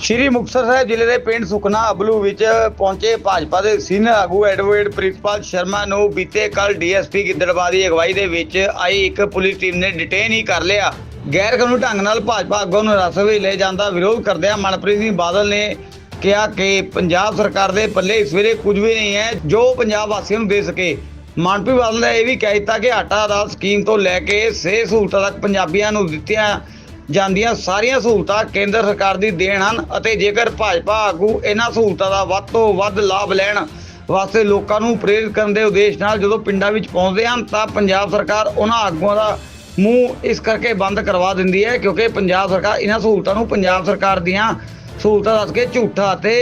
ਸ਼੍ਰੀ ਮੁਕਤਸਰ ਸਾਹਿਬ ਜ਼ਿਲ੍ਹੇ ਦੇ ਪਿੰਡ ਸੁਖਨਾ ਅਬਲੂ ਵਿੱਚ ਪਹੁੰਚੇ ਭਾਜਪਾ ਦੇ ਸੀਨੀਅਰ ਆਗੂ ਐਡਵੋਕੇਟ ਪ੍ਰਿੰਸੀਪਲ ਸ਼ਰਮਾ ਨੂੰ ਬੀਤੇ ਕੱਲ ਡੀਐਸਪੀ ਗਿੱਦੜਵਾ ਦੀ ਅਗਵਾਈ ਦੇ ਵਿੱਚ ਆਈ ਇੱਕ ਪੁਲਿਸ ਟੀਮ ਨੇ ਡਿਟੇਨ ਹੀ ਕਰ ਲਿਆ। ਗੈਰ ਕਾਨੂੰਨੀ ਢੰਗ ਨਾਲ ਭਾਜਪਾ ਆਗੂ ਨੂੰ ਹਿਰਾਸਤ ਵਿੱਚ ਲੈ ਜਾਣ ਦਾ ਵਿਰੋਧ ਕਰਦਿਆਂ ਮਨਪ੍ਰੀਤ ਸਿੰਘ ਬਾਦਲ ਨੇ ਕਿਹਾ ਕਿ ਪੰਜਾਬ ਸਰਕਾਰ ਦੇ ਪੱਲੇ ਇਸ ਵੇਲੇ ਕੁਝ ਵੀ ਨਹੀਂ ਹੈ, ਜੋ ਪੰਜਾਬ ਵਾਸੀਆਂ ਨੂੰ ਦੇ ਸਕੇ। ਮਨਪ੍ਰੀਤ ਬਾਦਲ ਨੇ ਇਹ ਵੀ ਕਹਿ ਦਿੱਤਾ ਕਿ ਆਟਾ ਦਾਲ ਸਕੀਮ ਤੋਂ ਲੈ ਕੇ ਸਿਹਤ ਸਹੂਲਤਾਂ ਤੱਕ ਪੰਜਾਬੀਆਂ ਨੂੰ ਦਿੱਤੀਆਂ ਜਾਂਦੀਆਂ ਸਾਰੀਆਂ ਸਹੂਲਤਾਂ ਕੇਂਦਰ ਸਰਕਾਰ ਦੀ ਦੇਣ ਹਨ ਅਤੇ ਜੇਕਰ ਭਾਜਪਾ ਆਗੂ ਇਹਨਾਂ ਸਹੂਲਤਾਂ ਦਾ ਵੱਧ ਤੋਂ ਵੱਧ ਲਾਭ ਲੈਣ ਵਾਸਤੇ ਲੋਕਾਂ ਨੂੰ ਪ੍ਰੇਰਿਤ ਕਰਨ ਦੇ ਉਦੇਸ਼ ਨਾਲ ਜਦੋਂ ਪਿੰਡਾਂ ਵਿੱਚ ਪਹੁੰਚਦੇ ਹਨ ਤਾਂ ਪੰਜਾਬ ਸਰਕਾਰ ਉਹਨਾਂ ਆਗੂਆਂ ਦਾ ਮੂੰਹ ਇਸ ਕਰਕੇ ਬੰਦ ਕਰਵਾ ਦਿੰਦੀ ਹੈ ਕਿਉਂਕਿ ਪੰਜਾਬ ਸਰਕਾਰ ਇਹਨਾਂ ਸਹੂਲਤਾਂ ਨੂੰ ਪੰਜਾਬ ਸਰਕਾਰ ਦੀਆਂ ਸਹੂਲਤਾਂ ਦੱਸ ਕੇ ਝੂਠਾ ਅਤੇ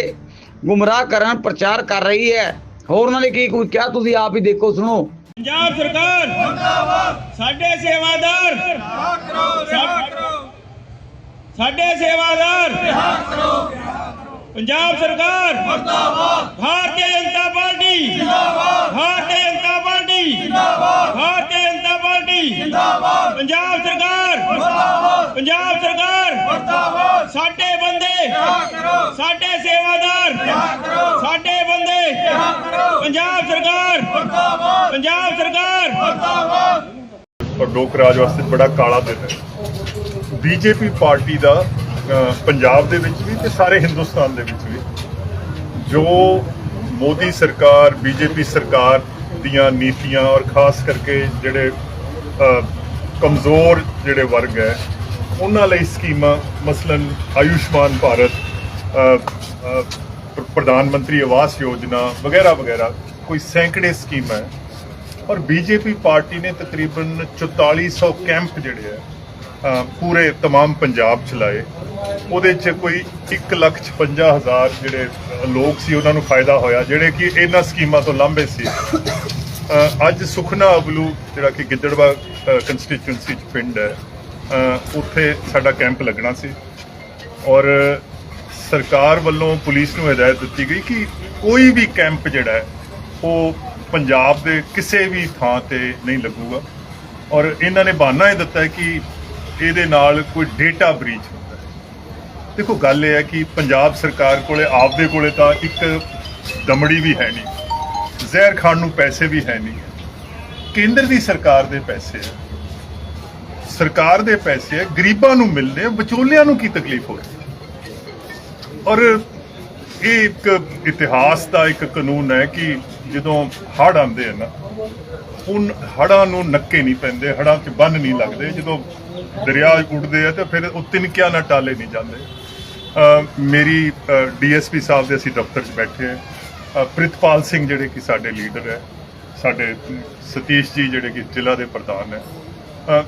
ਗੁੰਮਰਾਹ ਕਰਨ ਪ੍ਰਚਾਰ ਕਰ ਰਹੀ ਹੈ। ਹੋਰ ਉਹਨਾਂ ਨੇ ਕੀ ਕੁਝ ਕਿਹਾ? ਤੁਸੀਂ ਆਪ ਹੀ ਦੇਖੋ ਸੁਣੋ। ਪੰਜਾਬ ਸਰਕਾਰ ਸਾਡੇ ਸੇਵਾਦਾਰ ਸਾਡੇ ਸੇਵਾਦਾਰ। ਰਿਹਾ ਕਰੋ ਪੰਜਾਬ ਸਰਕਾਰ। ਮੁਰਦਾਬਾਦ ਭਾਰਤੀ ਜਨਤਾ ਪਾਰਟੀ। ਜਿੰਦਾਬਾਦ ਭਾਰਤੀ ਜਨਤਾ ਪਾਰਟੀ। ਜਿੰਦਾਬਾਦ ਭਾਰਤੀ ਜਨਤਾ ਪਾਰਟੀ। ਜਿੰਦਾਬਾਦ ਪੰਜਾਬ ਸਰਕਾਰ। ਮੁਰਦਾਬਾਦ ਪੰਜਾਬ ਸਰਕਾਰ। ਮੁਰਦਾਬਾਦ ਸਾਡੇ ਬੰਦੇ। ਰਿਹਾ ਕਰੋ ਸਾਡੇ ਸੇਵਾਦਾਰ। ਰਿਹਾ ਕਰੋ ਸਾਡੇ ਬੰਦੇ। ਰਿਹਾ ਕਰੋ ਪੰਜਾਬ ਸਰਕਾਰ। ਮੁਰਦਾਬਾਦ ਪੰਜਾਬ ਸਰਕਾਰ। ਔਰ ਲੋਕ ਰਾਜ ਵਾਸਤੇ ਬੜਾ ਕਾਲਾ ਦਿਨ ਹੈ। ਬੀਜੇਪੀ ਪਾਰਟੀ ਦਾ ਪੰਜਾਬ ਦੇ ਵਿੱਚ ਵੀ ਤੇ ਸਾਰੇ ਹਿੰਦੁਸਤਾਨ ਦੇ ਵਿੱਚ ਵੀ। ਜੋ ਮੋਦੀ ਸਰਕਾਰ, ਬੀਜੇਪੀ ਸਰਕਾਰ ਦੀਆਂ ਨੀਤੀਆਂ ਔਰ ਖਾਸ ਕਰਕੇ ਜਿਹੜੇ ਕਮਜ਼ੋਰ ਜਿਹੜੇ ਵਰਗ ਹੈ, ਉਹਨਾਂ ਲਈ ਸਕੀਮਾਂ ਮਸਲਨ ਆਯੁਸ਼ਮਾਨ ਭਾਰਤ ਪ੍ਰਧਾਨ ਮੰਤਰੀ ਆਵਾਸ ਯੋਜਨਾ ਵਗੈਰਾ ਵਗੈਰਾ ਕੋਈ ਸੈਂਕੜੇ ਸਕੀਮਾਂ ਹੈ। ਔਰ ਬੀਜੇਪੀ ਪਾਰਟੀ ਨੇ ਤਕਰੀਬਨ 4400 ਕੈਂਪ ਜਿਹੜੇ ਆ ਪੂਰੇ तमाम ਪੰਜਾਬ ਚ ਲਾਏ ਉਹਦੇ ਚ ਕੋਈ 155000 ਜਿਹੜੇ ਅ, ਲੋਕ ਸੀ ਉਹਨਾਂ ਨੂੰ ਫਾਇਦਾ ਹੋਇਆ ਜਿਹੜੇ ਕਿ ਇਹਨਾਂ ਸਕੀਮਾਂ ਤੋਂ ਲਾਂਭੇ ਸੀ ਅ, ਅੱਜ ਸੁਖਨਾ ਅਬਲੂ ਜਿਹੜਾ ਕਿ ਗਿੱਦੜਵਾ ਕੰਸਟੀਚੁਐਂਸੀ ਚ ਪਿੰਡ ਹੈ ਅ, ਉੱਥੇ ਸਾਡਾ ਕੈਂਪ ਲੱਗਣਾ ਸੀ ਔਰ ਸਰਕਾਰ ਵੱਲੋਂ ਪੁਲਿਸ ਨੂੰ ਹਦਾਇਤ ਦਿੱਤੀ ਗਈ ਕਿ ਕੋਈ ਵੀ ਕੈਂਪ ਜਿਹੜਾ ਹੈ ਉਹ ਪੰਜਾਬ ਦੇ ਕਿਸੇ ਵੀ ਥਾਂ ਤੇ ਨਹੀਂ ਲੱਗੂਗਾ ਔਰ ਇਹਨਾਂ ਨੇ ਬਹਾਨਾ ਇਹ ਦਿੱਤਾ ਹੈ ਕਿ ਇਹਦੇ ਨਾਲ ਕੋਈ ਡੇਟਾ ਬ੍ਰੀਚ ਹੁੰਦਾ ਹੈ। ਦੇਖੋ, ਗੱਲ ਇਹ ਹੈ ਕਿ ਪੰਜਾਬ ਸਰਕਾਰ ਕੋਲੇ, ਆਪਦੇ ਕੋਲੇ ਤਾਂ ਇੱਕ ਦਮੜੀ ਵੀ ਹੈ ਨਹੀਂ। ਜ਼ਹਿਰ ਖਾਣ ਨੂੰ ਪੈਸੇ ਵੀ ਹੈ ਨਹੀਂ। ਕੇਂਦਰ ਦੀ ਸਰਕਾਰ ਦੇ ਪੈਸੇ ਹੈ। ਸਰਕਾਰ ਦੇ ਪੈਸੇ ਹੈ। ਗਰੀਬਾਂ ਨੂੰ ਮਿਲਦੇ ਵਿਚੋਲਿਆਂ ਨੂੰ ਕੀ ਤਕਲੀਫ ਹੋ ਰਹੀ ਔਰ ਇਹ ਇੱਕ ਇਤਿਹਾਸ ਦਾ ਇੱਕ ਕਾਨੂੰਨ ਹੈ ਕਿ ਜਦੋਂ ਹੜ੍ਹ ਆਉਂਦੇ ਆ ਨਾ ਉਨ ਹੜ੍ਹਾਂ ਨੂੰ ਨੱਕੇ ਨਹੀਂ ਪੈਂਦੇ ਹੜ੍ਹਾਂ 'ਚ ਬੰਨ ਨਹੀਂ ਲੱਗਦੇ। ਜਦੋਂ ਦਰਿਆ ਉੱਡਦੇ ਆ ਤਾਂ ਫਿਰ ਉਹ ਤਿਨਕਿਆਂ ਨਾਲ ਟਾਲੇ ਨਹੀਂ ਜਾਂਦੇ। ਅ, ਮੇਰੀ ਡੀਐਸਪੀ ਸਾਹਿਬ ਦੇ ਅਸੀਂ ਦਫ਼ਤਰ 'ਚ ਬੈਠੇ ਆ ਪ੍ਰਿਤਪਾਲ ਸਿੰਘ ਜਿਹੜੇ ਕਿ ਸਾਡੇ ਲੀਡਰ ਹੈ ਸਾਡੇ ਸਤੀਸ਼ ਜੀ ਜਿਹੜੇ ਕਿ ਜ਼ਿਲ੍ਹਾ ਦੇ ਪ੍ਰਧਾਨ ਹੈ।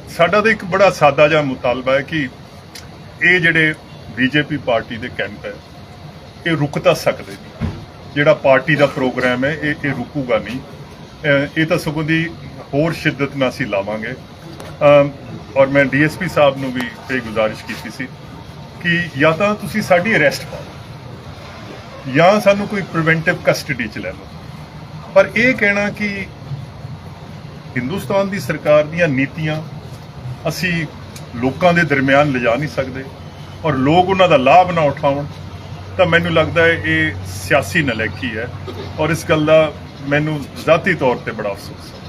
ਸਾਡਾ ਤਾਂ ਇੱਕ ਬੜਾ ਸਾਦਾ ਜਿਹਾ ਮੁਤਾਲਬਾ ਹੈ ਕਿ ਇਹ ਜਿਹੜੇ ਬੀਜੇਪੀ ਪਾਰਟੀ ਦੇ ਕੈਂਪ ਹੈ ਇਹ ਰੁਕ ਤਾਂ ਸਕਦੇ ਨਹੀਂ। ਜਿਹੜਾ ਪਾਰਟੀ ਦਾ ਪ੍ਰੋਗਰਾਮ ਹੈ ਇਹ ਇਹ ਰੁਕੂਗਾ ਨਹੀਂ। ਇਹ ਤਾਂ ਸਗੋਂ ਦੀ ਹੋਰ ਸ਼ਿੱਦਤ ਨਾਲ ਅਸੀਂ ਲਾਵਾਂਗੇ। ਔਰ ਮੈਂ ਡੀਐਸਪੀ ਸਾਹਿਬ ਨੂੰ ਵੀ ਇਹ ਗੁਜ਼ਾਰਿਸ਼ ਕੀਤੀ ਸੀ ਕਿ ਜਾਂ ਤਾਂ ਤੁਸੀਂ ਸਾਡੀ ਅਰੈਸਟ ਪਾਓ, ਜਾਂ ਸਾਨੂੰ ਕੋਈ ਪ੍ਰੀਵੈਂਟਿਵ ਕਸਟਡੀ ਚ ਲੈ ਲਓ। ਪਰ ਇਹ ਕਹਿਣਾ ਕਿ ਹਿੰਦੁਸਤਾਨ ਦੀ ਸਰਕਾਰ ਦੀਆਂ ਨੀਤੀਆਂ ਅਸੀਂ ਲੋਕਾਂ ਦੇ ਦਰਮਿਆਨ ਲਿਜਾ ਨਹੀਂ ਸਕਦੇ ਔਰ ਲੋਕ ਉਹਨਾਂ ਦਾ ਲਾਭ ਨਾ ਉਠਾਉਣ, ਤਾਂ ਮੈਨੂੰ ਲੱਗਦਾ ਹੈ ਇਹ ਸਿਆਸੀ ਨਲੇਕੀ ਹੈ। ਔਰ ਇਸ ਗੱਲ ਦਾ ਮੈਨੂੰ ਜ਼ਾਤੀ ਤੌਰ ਤੇ ਬੜਾ ਅਫਸੋਸ ਹੈ।